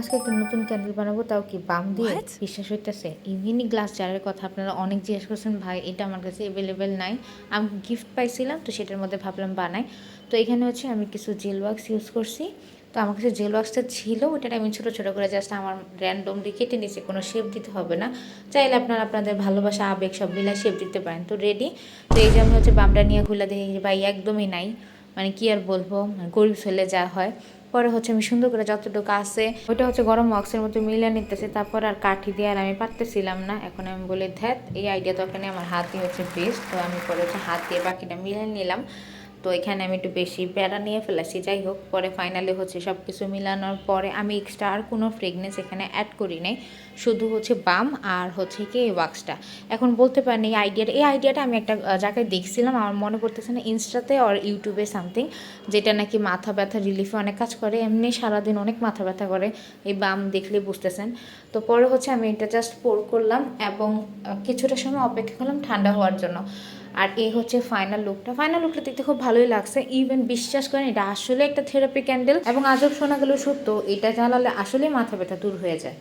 আজকে একটা নতুন ক্যান্ডেল বানাবো তাও কি বাম দিয়ে? বিশ্বাস হইতেছে। এই মিনি গ্লাস জারের কথা আপনারা অনেক জিজ্ঞেস করছেন ভাই এটা আমার কাছে অ্যাভেলেবেল নাই। আমি গিফট পাইছিলাম তো সেটার মধ্যে ভাবলাম বানাই। তো এখানে হচ্ছে আমি কিছু জেল ওয়াক্স ইউজ করছি। তো আমার কাছে জেল ওয়াক্সটা ছিল ওটা আমি ছোটো ছোটো করে জাস্ট আমার র্যান্ডমলি কেটে নিয়েছি কোনো শেপ দিতে হবে না। চাইলে আপনারা আপনাদের ভালোবাসা আবেগ সব মিলাই শেপ দিতে পারেন। তো রেডি তো এই যে আমি হচ্ছে বামটা নিয়ে খুলে দেখি ভাই একদমই নাই। মানে কি আর বলব? গরিব ছেলে যা হয়। পরে হচ্ছে আমি সুন্দর করে যতটুকু আছে ওটা হচ্ছে গরম বক্সের মধ্যে মিলে নিতেছে, তারপর আর কাঠি দিয়ে আর আমি পারতেছিলাম না। এখন আমি বলি ধ্যাত এই আইডিয়া তো ওখানে আমার হাতই হচ্ছে বেস্ট তো আমি পরে হচ্ছে হাত দিয়ে বাকিটা মিলে নিলাম। তো এখানে আমি একটু বেশি প্যারা নিয়ে ফেলেছি, যাই হোক, পরে ফাইনালি হচ্ছে সব কিছু মিলানোর পরে আমি এক্সট্রা আর কোনো ফ্রেগনেন্স এখানে অ্যাড করি নাই, শুধু হচ্ছে বাম আর হচ্ছে কি ওয়াক্সটা এখন বলতে পারেন এই আইডিয়াটা এই আইডিয়াটা আমি একটা জায়গায় দেখছিলাম, আমার মনে পড়তেছে না ইনস্টাতে আর ইউটিউবে সামথিং যেটা নাকি মাথা ব্যথা রিলিফে অনেক কাজ করে, এমনি সারাদিন অনেক মাথা ব্যথা করে, এই বাম দেখলে বুঝতেছেন। তো পরে হচ্ছে আমি এটা জাস্ট পোর করলাম এবং কিছুটা সময় অপেক্ষা করলাম ঠান্ডা হওয়ার জন্য। আর এই হচ্ছে ফাইনাল লুকটা ফাইনাল লুকটা দেখতে খুব ভালোই লাগছে। ইভেন বিশ্বাস করেন, এটা আসলে একটা থেরাপি ক্যান্ডেল এবং আজব শোনা গেল সত্য, এটা জ্বালালে আসলে মাথা ব্যথা দূর হয়ে যায়।